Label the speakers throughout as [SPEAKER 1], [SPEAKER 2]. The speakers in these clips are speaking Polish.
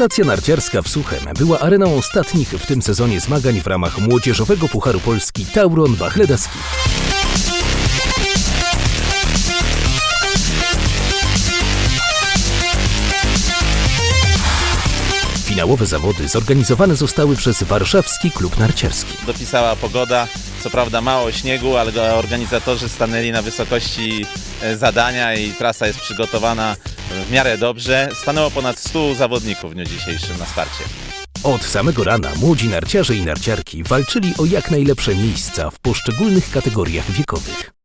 [SPEAKER 1] Stacja narciarska w Suchem była areną ostatnich w tym sezonie zmagań w ramach Młodzieżowego Pucharu Polski Tauron Bachledaski. Finałowe zawody zorganizowane zostały przez Warszawski Klub Narciarski.
[SPEAKER 2] Dopisała pogoda, co prawda mało śniegu, ale organizatorzy stanęli na wysokości e, zadania i trasa jest przygotowana w miarę dobrze. Stanęło ponad 100 zawodników w dniu dzisiejszym na starcie.
[SPEAKER 1] Od samego rana młodzi narciarze i narciarki walczyli o jak najlepsze miejsca w poszczególnych kategoriach wiekowych.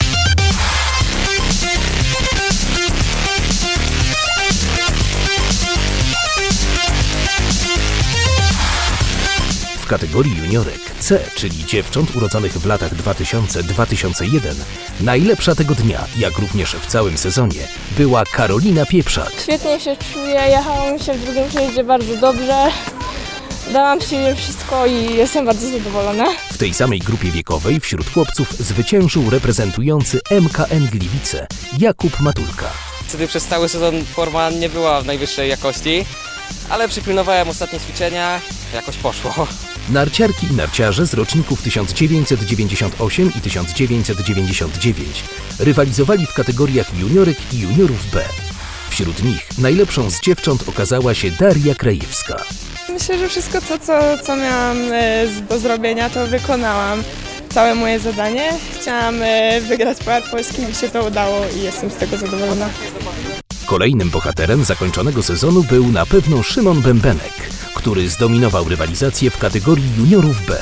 [SPEAKER 1] W kategorii juniorek C, czyli dziewcząt urodzonych w latach 2000-2001, najlepsza tego dnia, jak również w całym sezonie, była Karolina Pieprzak.
[SPEAKER 3] Świetnie się czuję, jechało mi się w drugim przejeździe bardzo dobrze. Dałam siebie wszystko i jestem bardzo zadowolona.
[SPEAKER 1] W tej samej grupie wiekowej wśród chłopców zwyciężył reprezentujący MKN Gliwice Jakub Matulka.
[SPEAKER 4] Wtedy przez cały sezon forma nie była w najwyższej jakości, ale przypilnowałem ostatnie ćwiczenia, jakoś poszło.
[SPEAKER 1] Narciarki i narciarze z roczników 1998 i 1999 rywalizowali w kategoriach juniorek i juniorów B. Wśród nich najlepszą z dziewcząt okazała się Daria Krajewska.
[SPEAKER 5] Myślę, że wszystko to, co, co miałam e, do zrobienia, to wykonałam. Całe moje zadanie. Chciałam e, wygrać Puchar Polski, mi się to udało i jestem z tego zadowolona.
[SPEAKER 1] Kolejnym bohaterem zakończonego sezonu był na pewno Szymon Bębenek, który zdominował rywalizację w kategorii juniorów B,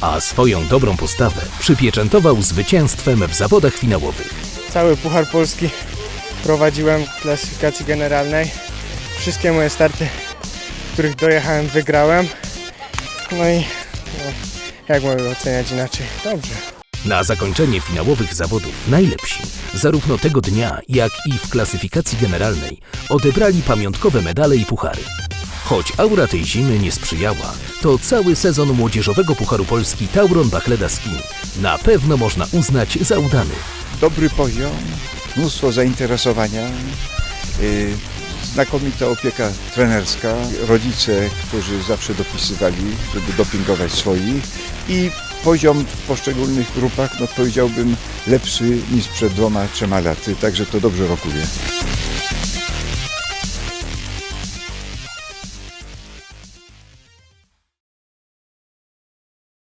[SPEAKER 1] a swoją dobrą postawę przypieczętował zwycięstwem w zawodach finałowych.
[SPEAKER 6] Cały Puchar Polski prowadziłem w klasyfikacji generalnej. Wszystkie moje starty, których dojechałem, wygrałem. No i no, jak mogę oceniać inaczej? Dobrze.
[SPEAKER 1] Na zakończenie finałowych zawodów najlepsi, zarówno tego dnia, jak i w klasyfikacji generalnej, odebrali pamiątkowe medale i puchary. Choć aura tej zimy nie sprzyjała, to cały sezon Młodzieżowego Pucharu Polski Tauron Bachleda Ski na pewno można uznać za udany.
[SPEAKER 7] dobry poziom, mnóstwo zainteresowania, yy, znakomita opieka trenerska, rodzice, którzy zawsze dopisywali, żeby dopingować swoich i poziom w poszczególnych grupach, no powiedziałbym, lepszy niż przed dwoma, trzema laty, także to dobrze rokuje.